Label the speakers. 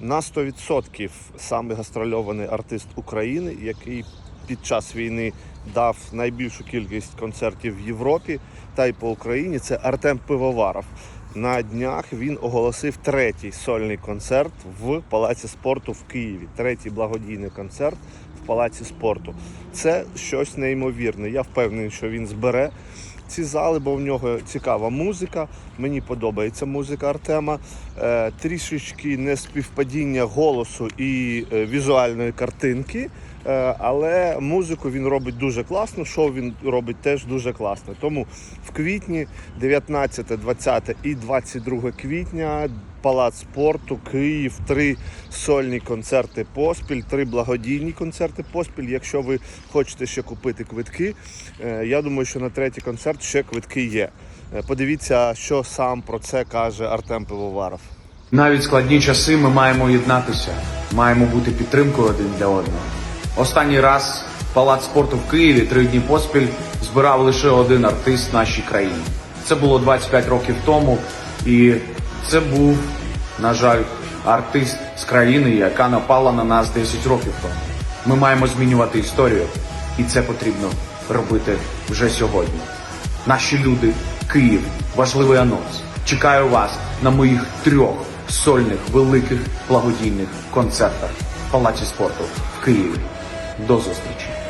Speaker 1: на 100% саме гастрольований артист України, який під час війни дав найбільшу кількість концертів в Європі та й по Україні. Це Артем Пивоваров. На днях він оголосив третій сольний концерт в Палаці спорту в Києві. Третій благодійний концерт в Палаці спорту. Це щось неймовірне. Я впевнений, що він збере ці зали, бо в нього цікава музика. Мені подобається музика Артема. Е, трішечки не співпадіння голосу і е, візуальної картинки. Е, але музику він робить дуже класно, шоу він робить теж дуже класно. Тому в квітні, 19, 20 і 22 квітня, Палац спорту, Київ, три сольні концерти поспіль, три благодійні концерти поспіль. Якщо ви хочете ще купити квитки, е, я думаю, що на третій концерт ще квитки є. Е, Подивіться, що сам про це каже Артем Пивоваров.
Speaker 2: Навіть складні часи ми маємо єднатися, маємо бути підтримкою один для одного. Останній раз палац спорту в Києві три дні поспіль збирав лише один артист нашій країні. Це було 25 років тому, і це був, на жаль, артист з країни, яка напала на нас 10 років тому. Ми маємо змінювати історію, і це потрібно робити вже сьогодні. Наші люди, Київ, важливий анонс. Чекаю вас на моїх трьох сольних великих благодійних концертах в Палаці спорту в Києві. До зустрічі!